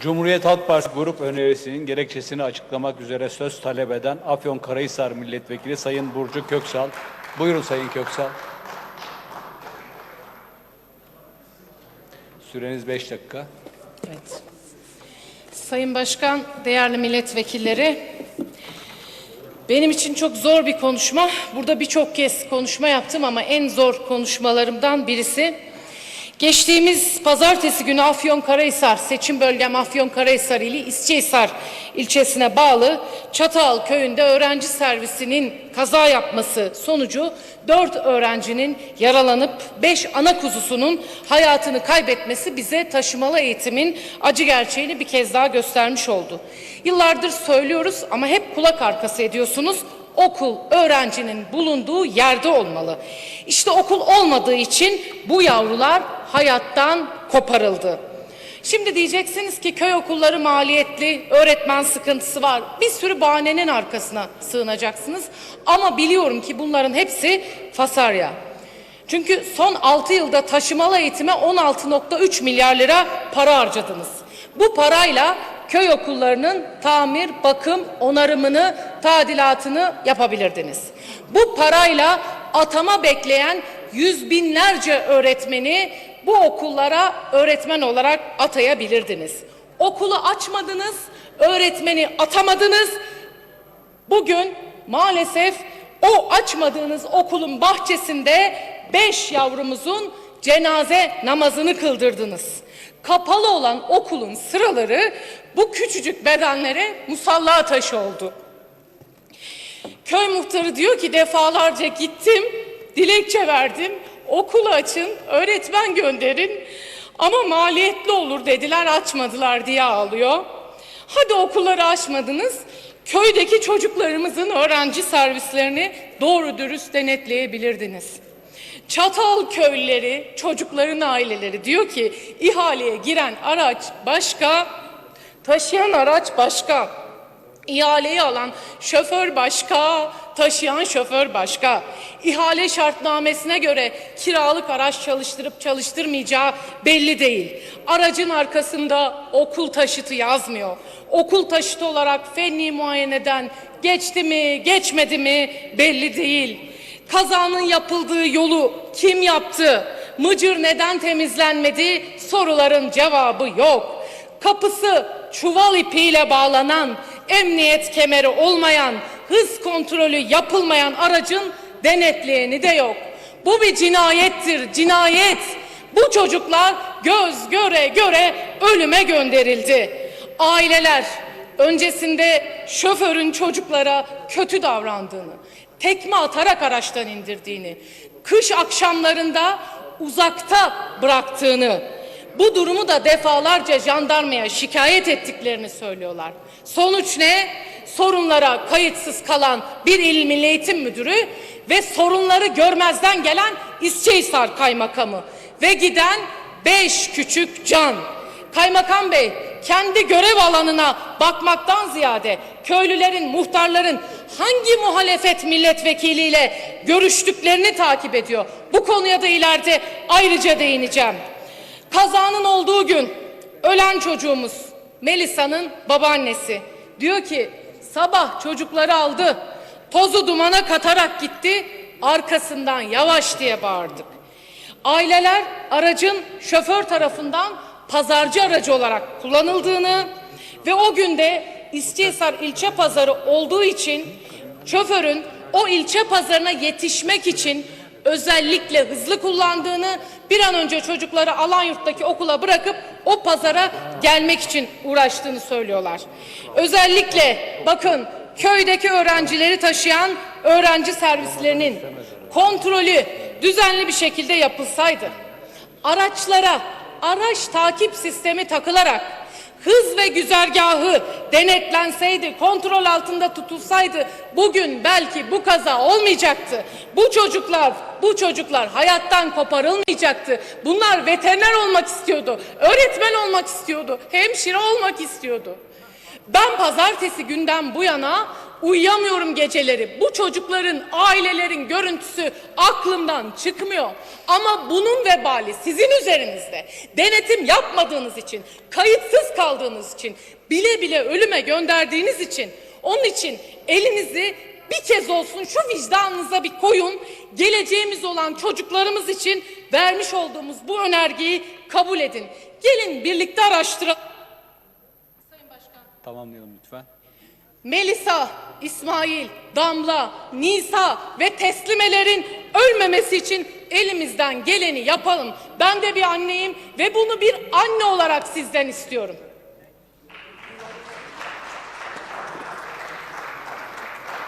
Cumhuriyet Halk Partisi grup önerisinin gerekçesini açıklamak üzere söz talep eden Afyonkarahisar Milletvekili Sayın Burcu Köksal. Buyurun Sayın Köksal. Süreniz 5 dakika. Evet. Sayın Başkan, değerli milletvekilleri, benim için çok zor bir konuşma. Burada birçok kez konuşma yaptım ama en zor konuşmalarımdan birisi. Geçtiğimiz pazartesi günü Afyonkarahisar, seçim bölgem Afyonkarahisar ili İsçehisar ilçesine bağlı Çatal köyünde öğrenci servisinin kaza yapması sonucu dört öğrencinin yaralanıp beş ana kuzusunun hayatını kaybetmesi bize taşımalı eğitimin acı gerçeğini bir kez daha göstermiş oldu. Yıllardır söylüyoruz ama hep kulak arkası ediyorsunuz okul öğrencinin bulunduğu yerde olmalı. İşte okul olmadığı için bu yavrular hayattan koparıldı. Şimdi diyeceksiniz ki köy okulları maliyetli, öğretmen sıkıntısı var. Bir sürü bahanenin arkasına sığınacaksınız. Ama biliyorum ki bunların hepsi fasarya. Çünkü son 6 yılda taşımalı eğitime 16.3 milyar lira para harcadınız. Bu parayla köy okullarının tamir, bakım, onarımını, tadilatını yapabilirdiniz. Bu parayla atama bekleyen yüz binlerce öğretmeni bu okullara öğretmen olarak atayabilirdiniz. Okulu açmadınız, öğretmeni atamadınız. Bugün maalesef o açmadığınız okulun bahçesinde beş yavrumuzun cenaze namazını kıldırdınız. Kapalı olan okulun sıraları bu küçücük bedenlere musalla taşı oldu. Köy muhtarı diyor ki defalarca gittim, dilekçe verdim, okulu açın, öğretmen gönderin ama maliyetli olur dediler açmadılar diye ağlıyor. Hadi okulları açmadınız, köydeki çocuklarımızın öğrenci servislerini doğru dürüst denetleyebilirdiniz. Çatal köylüleri, çocukların aileleri diyor ki ihaleye giren araç başka, taşıyan araç başka. İhaleyi alan şoför başka, taşıyan şoför başka. İhale şartnamesine göre kiralık araç çalıştırıp çalıştırmayacağı belli değil. Aracın arkasında okul taşıtı yazmıyor. Okul taşıtı olarak fenli muayeneden geçti mi, geçmedi mi belli değil. Kazanın yapıldığı yolu kim yaptı? Mıcır neden temizlenmedi? Soruların cevabı yok. Kapısı çuval ipiyle bağlanan, emniyet kemeri olmayan, hız kontrolü yapılmayan aracın denetleyeni de yok. Bu bir cinayettir, cinayet. Bu çocuklar göz göre göre ölüme gönderildi. Aileler öncesinde şoförün çocuklara kötü davrandığını, tekme atarak araçtan indirdiğini, kış akşamlarında uzakta bıraktığını, bu durumu da defalarca jandarmaya şikayet ettiklerini söylüyorlar. Sonuç ne? Sorunlara kayıtsız kalan bir il milli eğitim müdürü ve sorunları görmezden gelen İsçehisar kaymakamı ve giden beş küçük can. Kaymakam Bey kendi görev alanına bakmaktan ziyade köylülerin, muhtarların hangi muhalefet milletvekiliyle görüştüklerini takip ediyor. Bu konuya da ileride ayrıca değineceğim. Kazanın olduğu gün ölen çocuğumuz Melisa'nın babaannesi diyor ki sabah çocukları aldı tozu dumana katarak gitti arkasından yavaş diye bağırdık. Aileler aracın şoför tarafından pazarcı aracı olarak kullanıldığını ve o günde İstihisar ilçe pazarı olduğu için şoförün o ilçe pazarına yetişmek için özellikle hızlı kullandığını, bir an önce çocukları Alanyurt'taki okula bırakıp o pazara gelmek için uğraştığını söylüyorlar. Özellikle bakın köydeki öğrencileri taşıyan öğrenci servislerinin kontrolü düzenli bir şekilde yapılsaydı, araçlara araç takip sistemi takılarak hız ve güzergahı denetlenseydi, kontrol altında tutulsaydı bugün belki bu kaza olmayacaktı. Bu çocuklar, bu çocuklar hayattan koparılmayacaktı. Bunlar veteriner olmak istiyordu, öğretmen olmak istiyordu, hemşire olmak istiyordu. Ben pazartesi günden bu yana uyuyamıyorum geceleri. Bu çocukların, ailelerin görüntüsü aklımdan çıkmıyor. Ama bunun vebali sizin üzerinizde. Denetim yapmadığınız için, kayıtsız kaldığınız için, bile bile ölüme gönderdiğiniz için, onun için elinizi bir kez olsun şu vicdanınıza bir koyun. Geleceğimiz olan çocuklarımız için vermiş olduğumuz bu önergeyi kabul edin. Gelin birlikte araştıralım. Sayın Başkan. Tamamlayalım lütfen. Melisa, İsmail, Damla, Nisa ve teslimelerin ölmemesi için elimizden geleni yapalım. Ben de bir anneyim ve bunu bir anne olarak sizden istiyorum.